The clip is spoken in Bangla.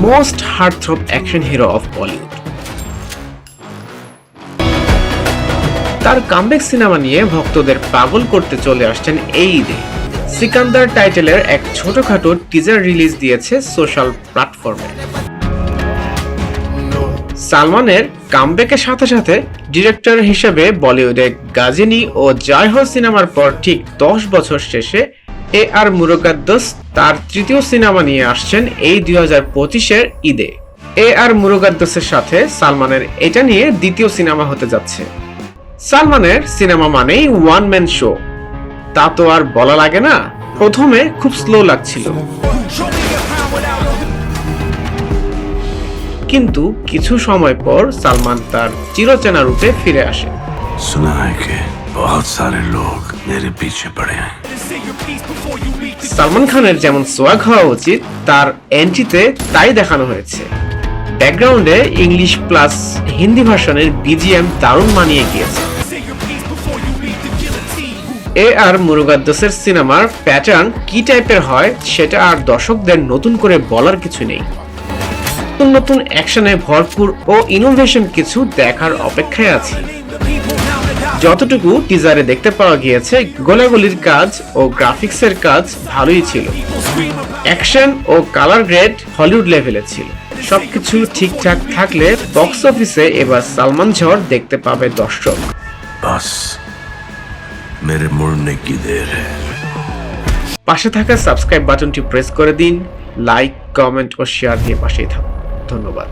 Most heartthrob action hero of Bollywood তার কামব্যাক সিনেমা নিয়ে ভক্তদের পাগল করতে চলে আসছেন এই ঈদে। সিকান্দার টাইটেলের এক ছোটখাটো টিজার রিলিজ দিয়েছে সোশ্যাল প্ল্যাটফর্মে সালমানের কামব্যাকের সাথে সাথে ডিরেক্টর হিসেবে বলিউডে গাজিনী ও জয় হো সিনেমার পর ঠিক দশ বছর শেষে এ আর মুরগাদ্দোস তার তৃতীয় সিনেমা নিয়ে আসছেন এই দুই হাজার পঁচিশের ঈদে। এ আর মুরগাদ্দোসের সাথে সালমানের এটা নিয়ে দ্বিতীয় সিনেমা হতে যাচ্ছে। সালমানের সিনেমা মানেই ওয়ান ম্যান শো। তা তো আর বলা লাগে না, প্রথমে খুব স্লো লাগছিল। কিন্তু কিছু সময় পর সালমান তার চিরচেনা রূপে ফিরে আসে। बहुत सारे लोग मेरे पीछे पड़े हैं সালমান খানের যেমন সোয়াগ হওয়া উচিত তার এন্ট্রিতে তাই দেখানো হয়েছে ব্যাকগ্রাউন্ডে ইংলিশ প্লাস হিন্দি ভার্সনের বিজিএম দারুণ মানিয়ে গিয়েছে এ আর মুরুগাদ্দোসের সিনেমার প্যাটার্ন কি টাইপের হয় সেটা আর দর্শকদের নতুন করে বলার কিছু নেই নতুন নতুন অ্যাকশনে ভরপুর ও ইনোভেশন কিছু দেখার অপেক্ষায় আছি যতটুকু টিজারে দেখতে পাওয়া গিয়েছে গোলাগুলির কাজ ও গ্রাফিক্সের কাজ ভালোই ছিল। অ্যাকশন ও কালার গ্রেড হলিউড লেভেলে ছিল। সবকিছু ঠিকঠাক থাকলে বক্স অফিসে এবার সালমান ঝড় দেখতে পাবে দর্শক। মেরে পাশে থাকা সাবস্ক্রাইব বাটনটি প্রেস করে দিন লাইক কমেন্ট ও শেয়ার দিয়ে পাশেই থাকুন। ধন্যবাদ।